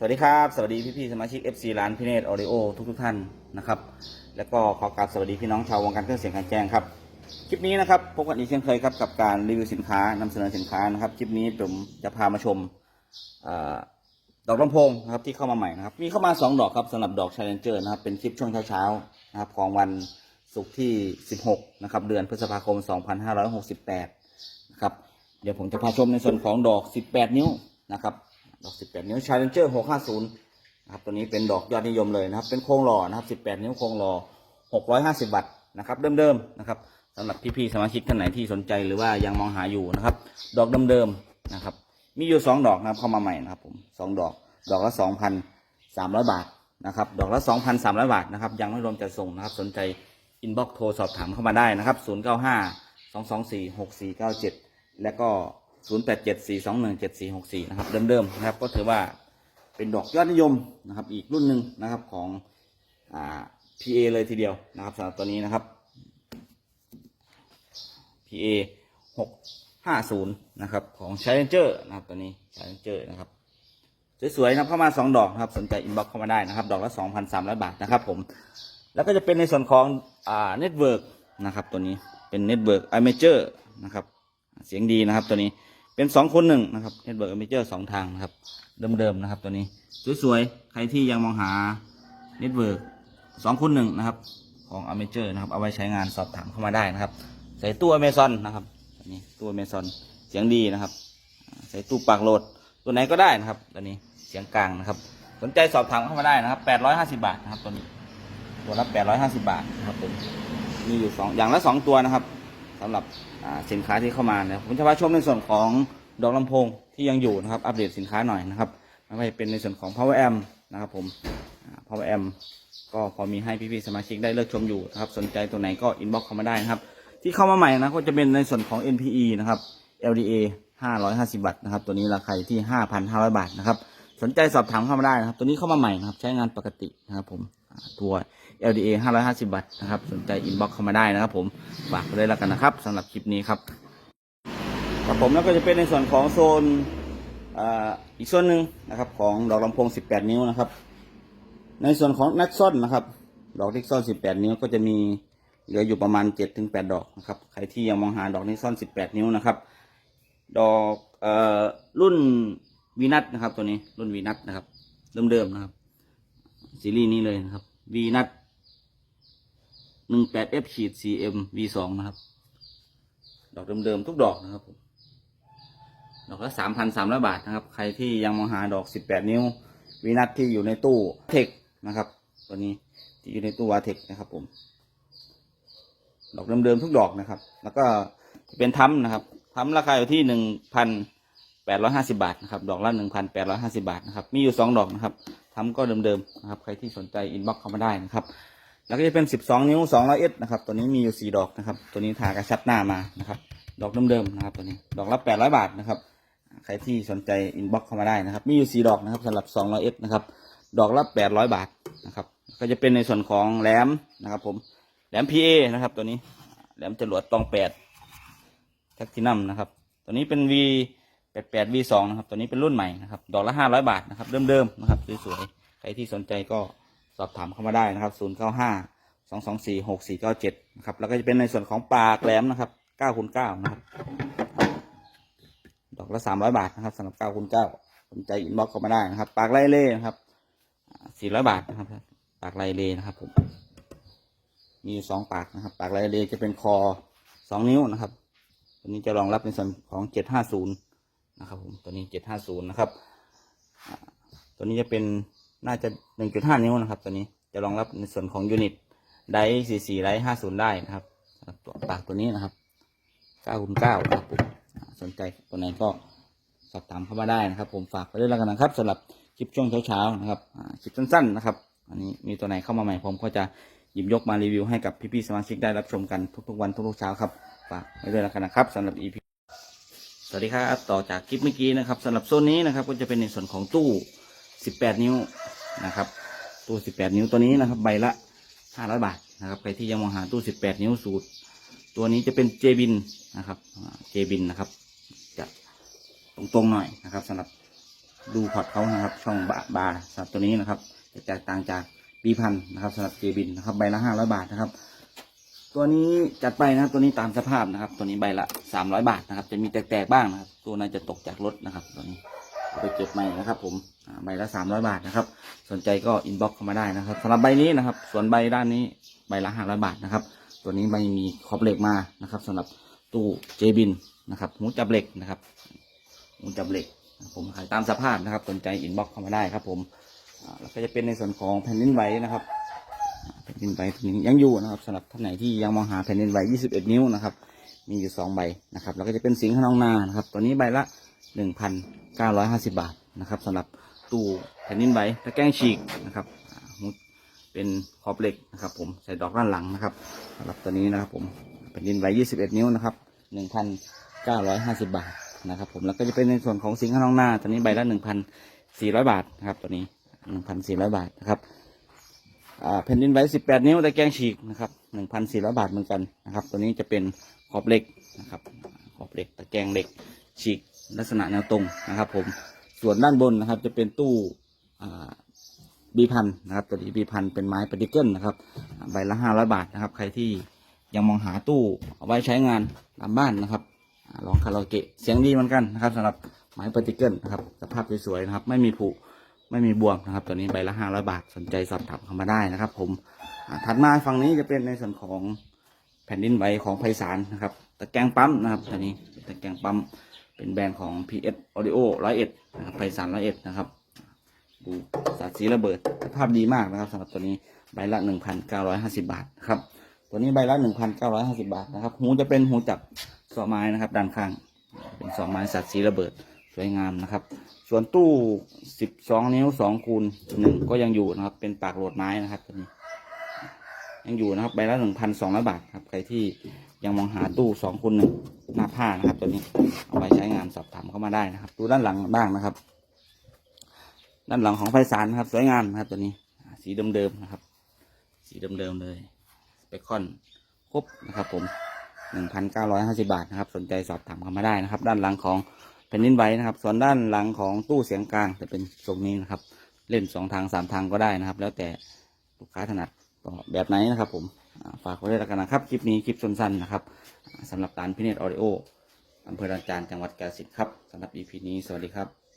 สวัสดีครับ สวัสดีพี่ๆสมาชิก FC ร้านพีเนตออดิโอทุกทุกๆท่านนะครับ แล้วก็ขอกราบสวัสดีพี่น้องชาววงการเครื่องเสียงการแจ้งครับ คลิปนี้นะครับพบกันอีกเช่นเคยครับกับการรีวิวสินค้านำเสนอสินค้านะครับ คลิปนี้ผมจะพามาชมอดอกลำโพงนะครับที่เข้ามาใหม่นะครับ มีเข้ามา 2 ดอกครับสำหรับดอก Challenger นะครับเป็นคลิปช่วงเช้าๆนะครับของวันศุกร์ที่ 16นะครับเดือนพฤษภาคม 2568นะครับเดี๋ยวผมจะพาชมในส่วนของดอก 18 นิ้วนะครับ ดอก 18 นิ้ว Challenger 650นะครับตัวนี้เป็นดอกยอดนิยมเลยนะครับ เป็นโครงหล่อนะครับ 18 นิ้วโครงหล่อ 650 วัตต์นะครับ เดิมๆนะครับสำหรับพี่ๆสมาชิกท่านไหนที่สนใจหรือว่ายังมองหาอยู่นะครับ ดอกเดิมๆนะครับ มีอยู่ 2 ดอกนะครับเข้ามาใหม่นะครับผมสองดอก ดอกละ 2,300 บาทนะครับ ดอกละ 2,300 บาทนะครับ ยังไม่รวมจัดส่งนะครับ สนใจอินบ็อกโทรสอบถามเข้ามาได้นะครับ 095 224 6497 และก็ 0874217464 นะครับเดิมๆนะครับก็ถือว่าเป็นดอกยอดนิยมนะครับ อีกรุ่นหนึ่งนะครับของอ่า PA เลยทีเดียวนะครับสำหรับตัวนี้นะครับ PA 650นะครับของ Challenger นะครับตัวนี้ Challenger นะครับสวยๆนะเข้ามา2ดอกนะครับสนใจอินบ็อกเข้ามาได้นะครับ ดอกละ2,300 บาทนะครับผมแล้วก็จะเป็นในส่วนของอ่าเน็ตเวิร์กนะครับตัวนี้เป็นเน็ตเวิร์กไอเมเจอร์นะครับเสียงดีนะครับตัวนี้ เป็น2คนหนึ่งนะครับเน็ตเวิร์กเมเจอร์สองทางนะครับ เดิมๆนะครับ ตัวนี้สวยๆ ใครที่ยังมองหาเน็ตเวิร์กสองคนหนึ่งนะครับ ของอเมเจอร์นะครับ เอาไว้ใช้งานสอบถามเข้ามาได้นะครับ ใส่ตู้อเมซอนนะครับตัวนี้ตู้อเมซอนเสียงดีนะครับ ใส่ตู้ปากโหลด ตัวไหนก็ได้นะครับตัวนี้เสียงกลางนะครับ สนใจสอบถามเข้ามาได้นะครับ850บาทนะครับตัวนี้ ตัวละ850บาทนะครับผมมีอยู่สองอย่างละสองตัวนะครับ สำหรับสินค้าที่เข้ามาเนี่ยผมจะพาชมในส่วนของดอกลำโพงที่ยังอยู่นะครับ อัปเดตสินค้าหน่อยนะครับไม่ว่าจะเป็นในส่วนของ power amp นะครับผม power amp ก็พอมีให้พี่ๆสมาชิกได้เลือกชมอยู่นะครับ สนใจตัวไหนก็อินบ็อกเข้ามาได้นะครับ ที่เข้ามาใหม่นะก็จะเป็นในส่วนของ NPE นะครับ LDA 550วัตต์นะครับ ตัวนี้ราคาที่ 5,500 บาทนะครับ สนใจสอบถามเข้ามาได้นะครับ ตัวนี้เข้ามาใหม่นะครับ ใช้งานปกตินะครับผม ตัว LDA 550วัตต์นะครับ สนใจอินบ็อกเข้ามาได้นะครับผม ฝากไปเลยแล้วกันนะครับสำหรับคลิปนี้ครับครับผมแล้วก็จะเป็นในส่วนของโซนอ,อีกโซนหนึ่งนะครับ ของดอกลำโพง 18 นิ้วนะครับ ในส่วนของนักซ่อนนะครับ ดอกที่ซ่อน 18 นิ้วก็จะมีเหลืออยู่ประมาณ 7-8 ดอกนะครับใครที่ยังมองหาดอกที่ซ่อน 18 นิ้วนะครับ ดอกออรุ่นวีนัทนะครับตัวนี้รุ่นวีนัทนะครับเดิมๆนะครับ ซีรีส์นี้เลยนะครับวีนัท 18F ขีด CM V2 นะครับ ดอกเดิมๆทุกดอกนะครับดอกละ3,300บาทนะครับ ใครที่ยังมองหาดอก18นิ้ว วีนัทที่อยู่ในตู้เทคนะครับ ตัวนี้ที่อยู่ในตู้วาเทคนะครับผม ดอกเดิมๆทุกดอกนะครับ แล้วก็เป็นทั้มนะครับทั้มราคาอยู่ที่หนึ่งพันแปดร้อยห้าสิบาทนะครับ ดอกละหนึ่งพันแปดร้อยห้าสิบาทนะครับ มีอยู่สองดอกนะครับ ทั้มก็เดิมๆนะครับใครที่สนใจอินบ็อกเข้ามาได้นะครับ แล้วก็จะเป็นสิบสองนิ้วสองร้อยเอนะครับตัวนี้มีอยู่สี่ดอกนะครับ ตัวนี้ทากระชับหน้ามานะครับดอกเดิมๆนะครับตัวนี้ดอกละแปดร้อยบาทนะครับใครที่สนใจอินบ็อกเข้ามาได้นะครับ มีอยู่สี่ดอกนะครับสำหรับสองร้อยเอนะครับดอกละแปดร้อยบาทนะครับ ก็จะเป็นในส่วนของแหลมนะครับ ผมแหลม PA นะครับตัวนี้แหลมจรวดตองแปดแท็กตินัมนะครับ ตัวนี้เป็น V แปดแปด V สองนะครับ ตัวนี้เป็นรุ่นใหม่นะครับ ดอกละห้าร้อยบาทนะครับ เดิมๆนะครับสวยๆ ใครที่สนใจก็สอบถามเข้ามาได้นะครับศูนย์เก้าห้าสองสองสี่หกสี่เก้าเจ็ดนะครับ แล้วก็จะเป็นในส่วนของปลาแหลมนะครับเก้าคูณเก้านะครับ ดอกละสามร้อยบาทนะครับสำหรับเก้าคูณเก้าสนใจอินบ็อกเข้ามาได้นะครับ ปากไล่เล่นะครับสี่ร้อยบาทนะครับ ปากไล่เล่นะครับผม มีสองปากนะครับ ปากลายเลจะเป็นคอสองนิ้วนะครับ ตัวนี้จะรองรับในส่วนของเจ็ดห้าศูนย์ นะครับผมตัวนี้เจ็ดห้าศูนย์นะครับตัวนี้จะเป็นน่าจะหนึ่งจุดห้านิ้วนะครับ ตัวนี้จะรองรับในส่วนของยูนิตไดสี่สี่ไดห้าศูนย์ได้นะครับตัวปากตัวนี้นะครับเก้าคูณเก้านะครับผมสนใจตัวไหนก็สอบถามเข้ามาได้นะครับ ผมฝากไปด้วยแล้วกันนะครับสำหรับคลิปช่วงเช้าๆนะครับคลิปสั้นๆนะครับ อันนี้มีตัวไหนเข้ามาใหม่ผมก็จะหยิบยกมารีวิวให้กับพี่ๆสมาชิกได้รับชมกันทุกๆวันทุกๆเช้าครับฝากไว้ด้วยแล้วกันนะครับสำหรับ EP สวัสดีครับต่อจากคลิปเมื่อกี้นะครับสำหรับโซนนี้นะครับก็จะเป็นในส่วนของตู้ 18 นิ้วนะครับ ตู้ 18 นิ้วตัวนี้นะครับใบละ 500 บาทนะครับใครที่ยังมองหาตู้ 18 นิ้วสูตร ตัวนี้จะเป็นเจบินนะครับเจบินนะครับจะตรงๆหน่อยนะครับสำหรับดูพอร์ตเขานะครับ ช่องบาบาสำหรับตัวนี้นะครับจะแตกต่างจากปีพันนะครับสำหรับเจบินนะครับใบละห้าร้อยบาทนะครับ ตัวนี้จัดไปนะครับ ตัวนี้ตามสภาพนะครับ ตัวนี้ใบละสามร้อยบาทนะครับ จะมีแตกๆบ้างนะครับ ตัวน่าจะตกจากรถนะครับ ตัวนี้ไปเก็บใหม่นะครับ ผมใบละสามร้อยบาทนะครับ สนใจก็อินบ็อกซ์เข้ามาได้นะครับสำหรับใบนี้นะครับ ส่วนใบด้านนี้ใบละห้าร้อยบาทนะครับ ตัวนี้ใบมีขอบเหล็กมานะครับสำหรับตู้เจบินนะครับหูจับเหล็กนะครับหูจับเหล็ก ผมขายตามสภาพนะครับ สนใจอินบ็อกซ์เข้ามาได้ครับ ผมแล้วก็จะเป็นในส่วนของแผ่นดินไหวนะครับ ผ่นดินไหวนี้ยังอยู่นะครับสำหรับท่านไหนที่ยังมองหาแผ่นดินไหว 21 นิ้วนะครับ มีอยู่ 2 ใบนะครับ แล้วก็จะเป็นสิงห์ขนองนานะครับ ตัวนี้ใบละ 1,950 บาทนะครับสำหรับตู้แผ่นดินไหวตะแกรงฉีกนะครับเป็นขอบเหล็กนะครับ ผมใส่ดอกด้านหลังนะครับสำหรับตัวนี้นะครับ ผมแผ่นดินไหว 21 นิ้วนะครับ 1,950 บาทนะครับ ผมแล้วก็จะเป็นในส่วนของสิงห์ขนองนาตัวนี้ใบละ 1,400 บาทนะครับ ตัวนี้ 1,400 บาทนะครับ แผ่นดินไหว18 นิ้วตะแกรงฉีกนะครับ 1,400 บาทเหมือนกันนะครับ ตัวนี้จะเป็นขอบเหล็กนะครับ ขอบเหล็กตะแกรงเหล็กฉีกลักษณะแนวตรงนะครับ ผม ส่วนด้านบนนะครับจะเป็นตู้บีพันนะครับ ตัวนี้บีพันเป็นไม้ปฏิเกิลนะครับ ใบละ 500 บาทนะครับ ใครที่ยังมองหาตู้เอาไว้ใช้งานตามบ้านนะครับอ่าลองคาราโอเกะเสียงดีเหมือนกันนะครับสำหรับไม้ปฏิเกิลนะครับ สภาพสวยๆนะครับ ไม่มีผุ ไม่มีบวมนะครับ ตัวนี้ใบละห้าร้อยบาทสนใจสอบถามเข้ามาได้นะครับ ผมถัดมาฝั่งนี้จะเป็นในส่วนของแผ่นดินไหวของไพศาลนะครับตะแกรงปั๊มนะครับตัวนี้ตะแกรงปั๊มเป็นแบรนด์ของ PS Audio ร้อยเอ็ดนะครับไพศาลร้อยเอ็ดนะครับดูสาดสีระเบิดภาพดีมากนะครับสำหรับตัวนี้ใบละหนึ่งพันเก้าร้อยห้าสิบาทนะครับตัวนี้ใบละหนึ่งพันเก้าร้อยห้าสิบาทนะครับหูจะเป็นหูจับสอไม้นะครับ ด้านข้าง เป็นสอไม้สัตว์สีระเบิดสวยงามนะครับ ส่วนตู้สิบสองนิ้วสองคูณหนึ่งก็ยังอยู่นะครับ เป็นปากโหลดไม้นะครับตัวนี้ยังอยู่นะครับใบละหนึ่งพันสองร้อยบาทครับใครที่ยังมองหาตู้สองคูณหนึ่งหน้าผ้านะครับ ตัวนี้เอาไว้ใช้งานสอบถามเข้ามาได้นะครับ ดูด้านหลังบ้างนะครับ ด้านหลังของไฟสารนะครับ สวยงามนะครับ ตัวนี้ สีเดิมๆนะครับ สีเดิมๆเลยเปคคอนครบนะครับ ผมหนึ่งพันเก้าร้อยห้าสิบาทนะครับ สนใจสอบถามเข้ามาได้นะครับ ด้านหลังของ แผ่นดินไหวนะครับ ส่วนด้านหลังของตู้เสียงกลางจะเป็นทรงนี้นะครับ เล่นสองทางสามทางก็ได้นะครับ แล้วแต่ลูกค้าถนัดต่อแบบไหนนะครับผมฝากไว้ด้วยแล้วกันนะครับ คลิปนี้คลิปสั้นๆนะครับอ่าสำหรับการพิเนตออริโออำเภอดอนจานจังหวัดกาฬสินธุ์ครับสำหรับ EP นี้สวัสดีครับ